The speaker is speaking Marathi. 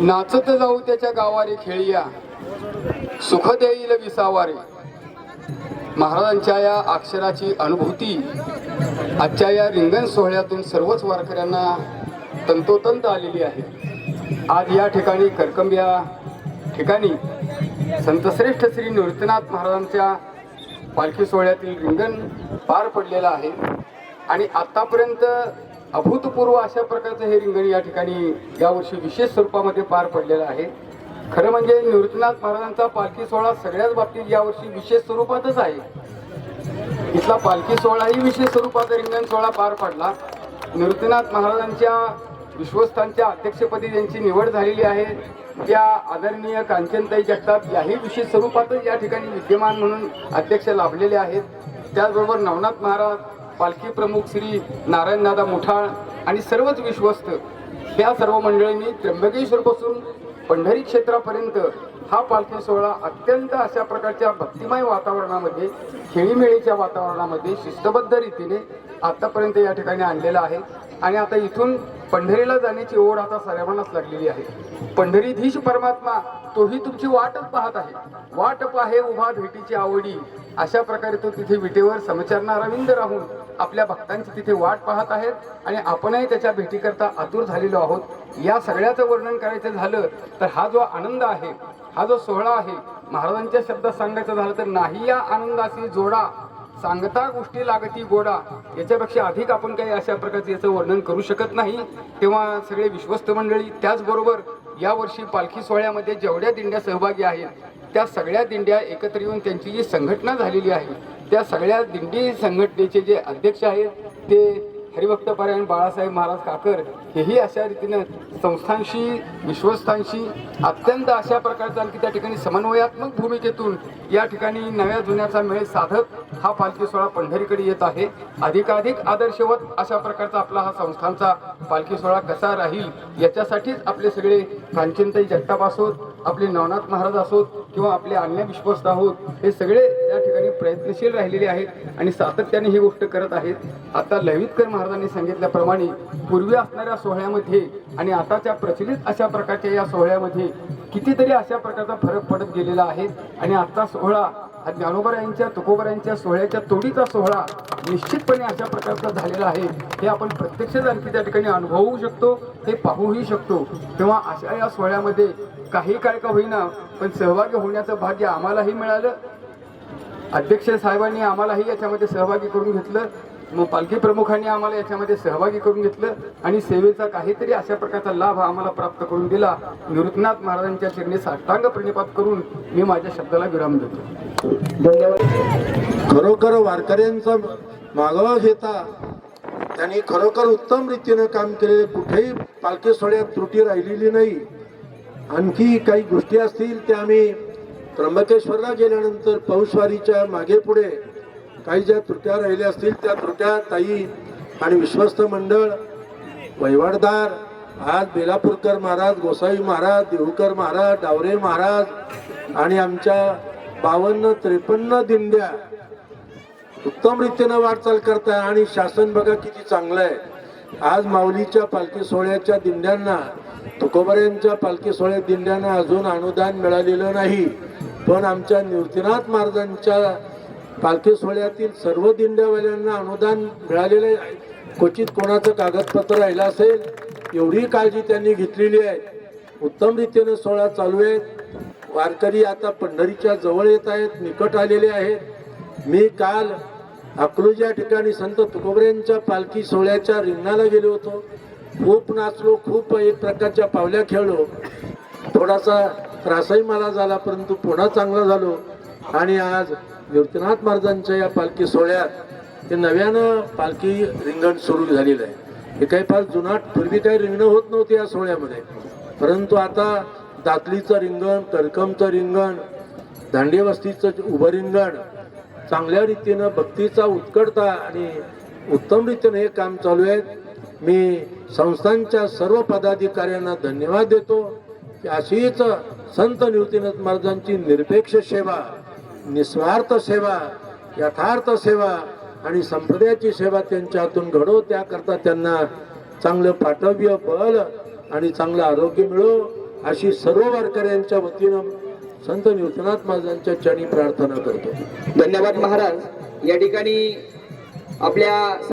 नाचत जाऊ त्याच्या गावारे खेळिया सुख देईल विसावारे. महाराजांच्या या अक्षराची अनुभूती आजच्या या रिंगण सोहळ्यातून सर्वच वारकऱ्यांना तंतोतंत आलेली आहे. आज या ठिकाणी करकंब या ठिकाणी संतश्रेष्ठ श्री नृत्यनाथ महाराजांच्या पालखी सोहळ्यातील रिंगण पार पडलेलं आहे. आणि आतापर्यंत अभूतपूर्व अशा प्रकारचं हे रिंगण या ठिकाणी यावर्षी विशेष स्वरूपामध्ये पार पडलेलं आहे. खरं म्हणजे निवृत्तीनाथ महाराजांचा पालखी सोहळा सगळ्याच बाबतीत यावर्षी विशेष स्वरूपातच आहे. इथला पालखी सोहळाही विशेष स्वरूपाचा रिंगण सोहळा पार पडला. निवृत्तीनाथ महाराजांच्या विश्वस्तांच्या अध्यक्षपदी ज्यांची निवड झालेली आहे. त्या आदरणीय कांचनताई जगताप याही विशेष स्वरूपातच या ठिकाणी विद्यमान म्हणून अध्यक्ष लाभलेले आहेत. त्याचबरोबर नवनाथ महाराज पालखी प्रमुख श्री नारायणदादा मुठाळ आणि सर्वच विश्वस्त. या सर्व मंडळींनी त्र्यंबकेश्वरपासून पंढरी क्षेत्रापर्यंत हा पालखी सोहळा अत्यंत अशा प्रकारच्या भक्तिमय वातावरणामध्ये खेळीमेळीच्या वातावरणामध्ये शिस्तबद्ध रीतीने आतापर्यंत या ठिकाणी आणलेला आहे. आणि आता इथून पंढरीला जाण्याची ओढ आता सर्वांनाच लागलेली आहे. पंढरीधीश परमात्मा तोही तुमची वाटच पाहत आहे. वाट पाहे उभा भेटीची आवडी. अशा प्रकारे तो तिथे विटेवर समचरणार रविंद राहून आपल्या भक्तांची तिथे वाट पाहत आहेत आणि आपणही त्याच्या भेटीकरता आतुर झालेलो आहोत. या सगळ्याचं वर्णन करायचं झालं तर हा जो आनंद आहे हा जो सोहळा आहे महाराजांच्या शब्दात सांगायचं झालं तर नाही या आनंदाशी जोडा. सांगता गोष्टी लागती गोडा याच्यापेक्षा अधिक आपण काही अशा प्रकारचे याचं वर्णन करू शकत नाही. तेव्हा सगळे विश्वस्त मंडळी त्याचबरोबर यावर्षी पालखी सोहळ्यामध्ये जेवढ्या दिंड्या सहभागी आहेत त्या सगळ्या दिंड्या एकत्र येऊन त्यांची जी संघटना झालेली आहे त्या सगळ्या दिंडी संघटनेचे जे अध्यक्ष आहेत ते हरिभक्तपरायण बाळासाहेब महाराज काकर हेही अशा रीतीनं संस्थांशी विश्वस्तांशी अत्यंत अशा प्रकारचा आणखी त्या ठिकाणी समन्वयात्मक भूमिकेतून या ठिकाणी नव्या जुन्याचा मेळ साधत हा पालखी सोहळा पंढरीकडे येत आहे. अधिकाधिक आदर्शवत अशा प्रकारचा आपला हा संस्थांचा पालखी सोहळा कसा राहील याच्यासाठीच आपले सगळे कांचनताई जगताप असोत आपले नवनाथ महाराज असोत किंवा आपले अन्य विश्वस्त आहोत हे सगळे या ठिकाणी प्रयत्नशील राहिलेले आहेत आणि सातत्याने ही गोष्ट करत आहेत. आता लवितकर महाराजांनी सांगितल्याप्रमाणे पूर्वी असणाऱ्या सोहळ्यामध्ये आणि आताच्या प्रचलित अशा प्रकारच्या या सोहळ्यामध्ये कितीतरी अशा प्रकारचा फरक पडत गेलेला आहे आणि आता सोहळा हा ज्ञानोबरायांच्या तुकोबरायांच्या सोहळ्याच्या तोडीचा सोहळा निश्चितपणे अशा प्रकारचा झालेला आहे. हे आपण प्रत्यक्ष आणखी त्या ठिकाणी अनुभवू शकतो हे पाहूही शकतो. तेव्हा अशा या सोहळ्यामध्ये काही काय का होईना पण सहभागी होण्याचं भाग्य आम्हालाही मिळालं. अध्यक्ष साहेबांनी आम्हालाही याच्यामध्ये सहभागी करून घेतलं. मग पालखी प्रमुखांनी आम्हाला याच्यामध्ये सहभागी करून घेतलं आणि सेवेचा काहीतरी अशा प्रकारचा लाभ आम्हाला प्राप्त करून दिला. निवृत्तनाथ महाराजांच्या चरणी साष्टांग प्रणिपात करून मी माझ्या शब्दाला विराम देतो. धन्यवाद. खरोखर वारकऱ्यांचा मागोवा घेता त्यांनी खरोखर उत्तम रीतीनं काम केले कुठेही पालखी सोहळ्यात त्रुटी राहिलेली नाही. आणखी काही गोष्टी असतील त्या आम्ही त्र्यंबकेश्वरला गेल्यानंतर पौषवारीच्या मागे पुढे काही ज्या त्रुट्या राहिल्या असतील त्या त्रुट्या ताई आणि विश्वस्त मंडळ वैवाडदार आज बेलापूरकर महाराज गोसावी महाराज देहूकर महाराज डावरे महाराज आणि आमच्या बावन्न त्रेपन्न दिंड्या उत्तम रीतीनं वाटचाल करताय आणि शासन बघा किती चांगलं आहे. आज माऊलीच्या पालखी सोहळ्याच्या दिंड्यांना तुकोबऱ्यांच्या पालखी सोहळ्या दिंड्यांना अजून अनुदान मिळालेलं नाही. पण आमच्या निवृत्तीनाथ महाराजांच्या पालखी सोहळ्यातील सर्व दिंड्यावाल्यांना अनुदान मिळालेलं आहे. क्वचित कोणाचं कागदपत्र राहिलं असेल एवढी काळजी त्यांनी घेतलेली आहे. उत्तम रीतीने सोहळा चालू आहे. वारकरी आता पंढरीच्या जवळ येत आहेत निकट आलेले आहेत. मी काल अकलूज या ठिकाणी संत तुकोबऱ्यांच्या पालखी सोहळ्याच्या रिंगणाला गेलो होतो. खूप नाचलो खूप एक प्रकारच्या पावल्या खेळलो. थोडासा त्रासही मला झाला परंतु पुन्हा चांगला झालो. आणि आज निवृत्तीनाथ महाराजांच्या या पालखी सोहळ्यात ते नव्यानं पालखी रिंगण सुरू झालेलं आहे. हे काही फार जुनाट पूर्वी काही रिंगणं होत नव्हती या सोहळ्यामध्ये. परंतु आता दातलीचं रिंगण करकमचं रिंगण दांडेवस्तीचं उभं रिंगण चांगल्या रीतीनं भक्तीचा उत्कडता आणि उत्तम रीतीनं हे काम चालू आहे. मी संस्थांच्या सर्व पदाधिकाऱ्यांना धन्यवाद देतो. की अशीच संत निवृत्तीनाथ महाराजांची निरपेक्ष सेवा निस्वार्थ सेवा यथार्थ सेवा आणि संप्रदायाची सेवा त्यांच्या हातून घडो. त्याकरता त्यांना चांगलं पाठव्य बल आणि चांगलं आरोग्य मिळो अशी सर्व वारकऱ्यांच्या वतीनं संत निवृत्तनाथ महाराजांच्या चरणी प्रार्थना करतो. धन्यवाद महाराज. या ठिकाणी आपल्या